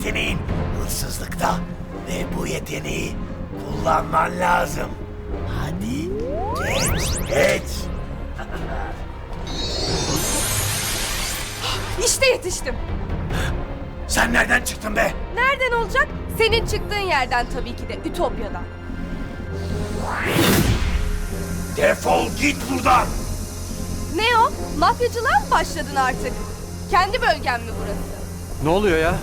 Yeteneğin hırsızlıkta ve bu yeteneği kullanman lazım. Hadi geç geç. İşte yetiştim. Sen nereden çıktın be? Nereden olacak? Senin çıktığın yerden tabii ki de Ütopya'dan. Defol git buradan. Ne o? Mafyacılığa mı başladın artık? Kendi bölgen mi burası? Ne oluyor ya?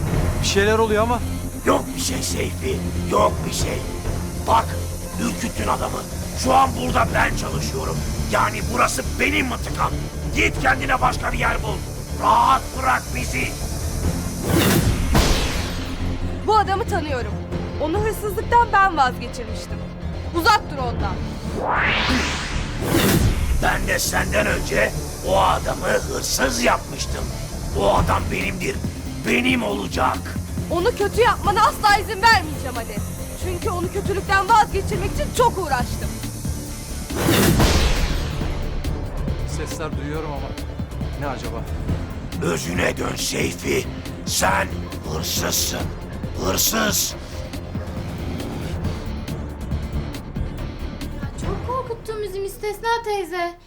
Bir şeyler oluyor ama. Yok bir şey Seyfi, yok bir şey. Bak, ürküttün adamı. Şu an burada ben çalışıyorum. Yani burası benim mıntıkam. Git kendine başka bir yer bul. Rahat bırak bizi. Bu adamı tanıyorum. Onu hırsızlıktan ben vazgeçirmiştim. Uzak dur ondan. Ben de senden önce o adamı hırsız yapmıştım. O adam benimdir. Benim olacak. Onu kötü yapmana asla izin vermeyeceğim hadi. Çünkü onu kötülükten vazgeçirmek için çok uğraştım. Sesler duyuyorum ama. Ne acaba? Özüne dön Seyfi. Sen hırsızsın. Hırsız. Çok korkuttun bizim İstesna teyze.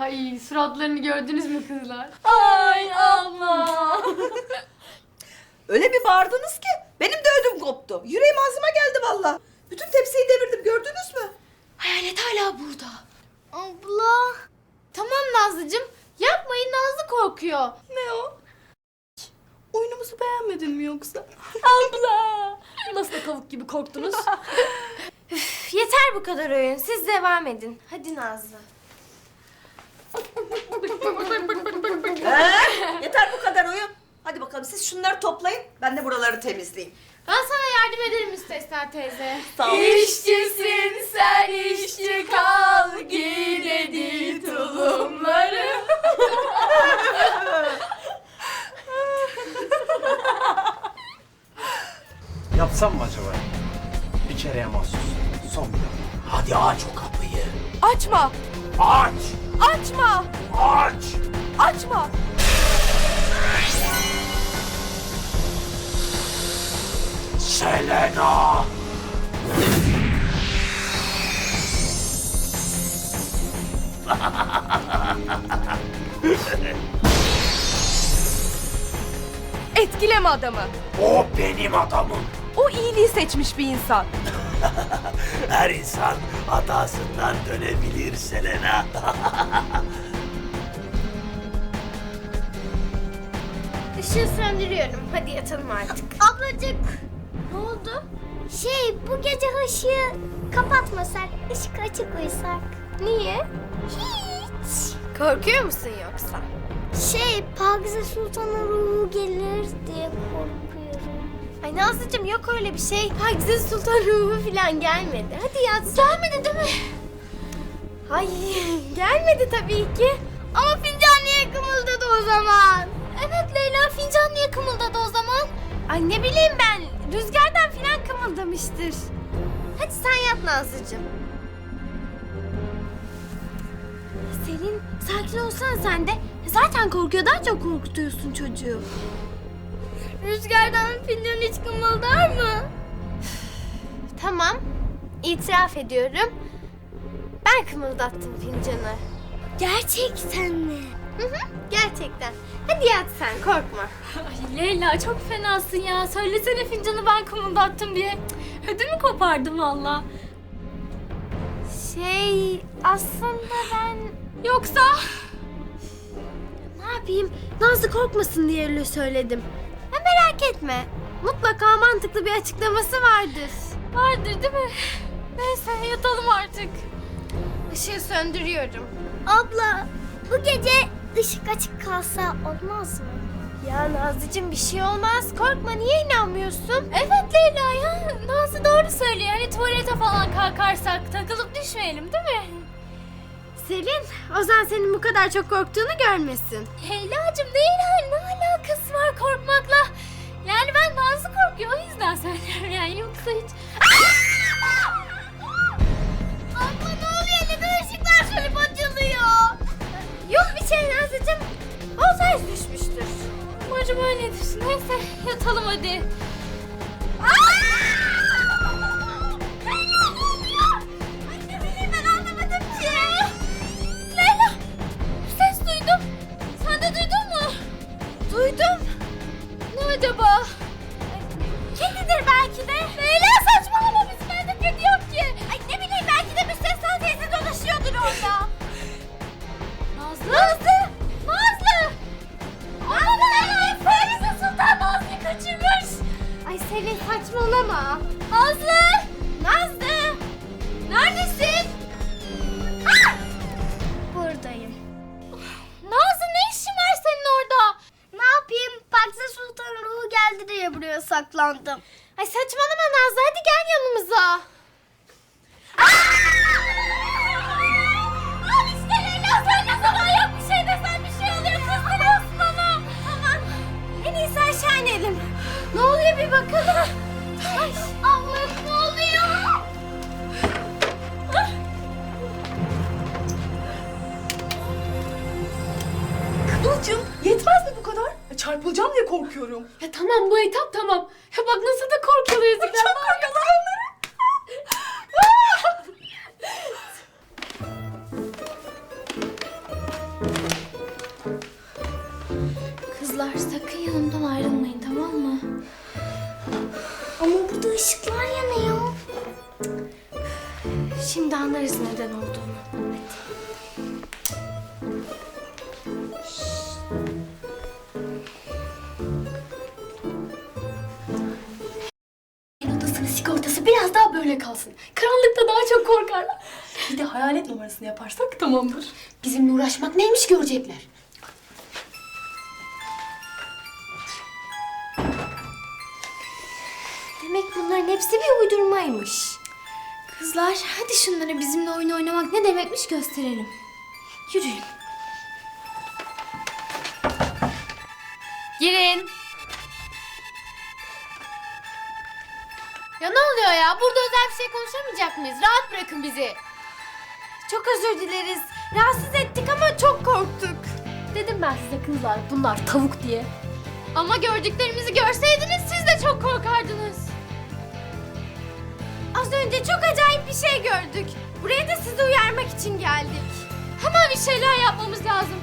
Ay suratlarını gördünüz mü kızlar? Ay Allah. Öyle bir bağırdınız ki benim de ödüm koptu. Yüreğim ağzıma geldi valla. Bütün tepsiyi devirdim gördünüz mü? Hayalet hala burada. Abla. Tamam Nazlıcığım. Yapmayın Nazlı korkuyor. Ne o? Oyunumuzu beğenmedin mi yoksa? Abla. Nasıl da tavuk gibi korktunuz? Üf, yeter bu kadar oyun. Siz devam edin. Hadi Nazlı. Ee, yeter bu kadar oyun. Hadi bakalım siz şunları toplayın. Ben de buraları temizleyeyim. Ben sana yardım ederim İstesna teyze. Sağ ol. İşçisin sen işçi kal gidedi tulumları. Yapsam mı acaba? Bir kereye mahsus. Son bir. Hadi aç o kapıyı. Açma! Aç. Açma! Aç. Açma! Selena. Etkileme adamı. O benim adamım. O iyiliği seçmiş bir insan. Her insan hatasından dönebilir Selena. Işığı söndürüyorum. Hadi yatalım artık. Ablacık Ne oldu? şey bu gece ışığı kapatmasak ışık açık uyusak. Niye? Hiç. Korkuyor musun yoksa? Şey Pakize Sultan'a ruhu gelir diye korkuyorum. Ay Nazlıcığım yok öyle bir şey. Pakize Sultan ruhu falan gelmedi. Hadi yat. Gelmedi değil mi? Ay gelmedi tabii ki. Ama fincan niye kımıldadı o zaman? Evet Leyla fincan niye kımıldadı o zaman? Ay ne bileyim ben. Rüzgardan falan kımıldamıştır. Hadi sen yat Nazlıcığım. Selin sakin olsana sen de. Zaten korkuyor daha çok korkutuyorsun çocuğu. Rüzgardan fincan hiç kımıldar mı? Tamam. itiraf ediyorum. Ben kımıldattım fincanı. Gerçekten mi? Hı hı, gerçekten. Hadi yat sen korkma. Ay Leyla çok fenasın ya. Söylesene fincanı ben kımıldattım diye. Ödümü kopardım valla. Şey aslında ben Yoksa ne yapayım? Nazlı korkmasın diye öyle söyledim. Merak etme. Mutlaka mantıklı bir açıklaması vardır. vardır değil mi? Neyse yatalım artık. Işığı söndürüyorum. Abla bu gece ışık açık kalsa olmaz mı? Ya Nazlıcığım bir şey olmaz. Korkma niye inanmıyorsun? Evet Leyla ya. Nazlı doğru söylüyor. Hani tuvalete falan kalkarsak takılıp düşmeyelim değil mi? Selin, Ozan senin bu kadar çok korktuğunu görmesin. Leyla'cığım değil yani ne alakası var korkmakla? Ben Nazlı korkuyor o yüzden söylüyorum yani yoksa hiç... Abla ne oluyor? Neden ışıklar sönüp açılıyor? Yok bir şey Nazlıcığım. Ozan düşmüştür. Ucum öyledir. Neyse yatalım hadi. Saçmalama. Nazlı! Nazlı! Neredesin? Buradayım. Nazlı ne işin var senin orada? Ne yapayım? Pakize Sultan ruhu geldi diye buraya saklandım. Ay saçmalama Nazlı hadi gel yanımıza. Al işte Leyla sen ne zaman yok bir şey bir şey oluyor kızdırıyorsun. Tamam. En iyisi aşağı. Ne oluyor bir bakalım. Allah'ım ne oluyor? Kıvılcım yetmez mi bu kadar? E, Çarpılacağım diye korkuyorum. Ya tamam bu etap tamam. Ya bak nasıl da korkuyorlar yazıklar. Çok korkuyorlar burada ışıklar yanıyor. Şimdi anlarız neden olduğunu. odasının sigortası biraz daha böyle kalsın. Karanlıkta daha çok korkarlar. Bir de hayalet numarasını yaparsak tamamdır. Bizimle uğraşmak neymiş görecekler. Demek bunların hepsi bir uydurmaymış. Kızlar hadi şunlara bizimle oyun oynamak ne demekmiş gösterelim. Yürüyün. Girin. Ya ne oluyor ya? Burada özel bir şey konuşamayacak mıyız? Rahat bırakın bizi. Çok özür dileriz. Rahatsız ettik ama çok korktuk. Dedim ben size kızlar bunlar tavuk diye. Ama gördüklerimizi görseydiniz siz de çok korkardınız. Az önce çok acayip bir şey gördük. Buraya da sizi uyarmak için geldik. Hemen bir şeyler yapmamız lazım.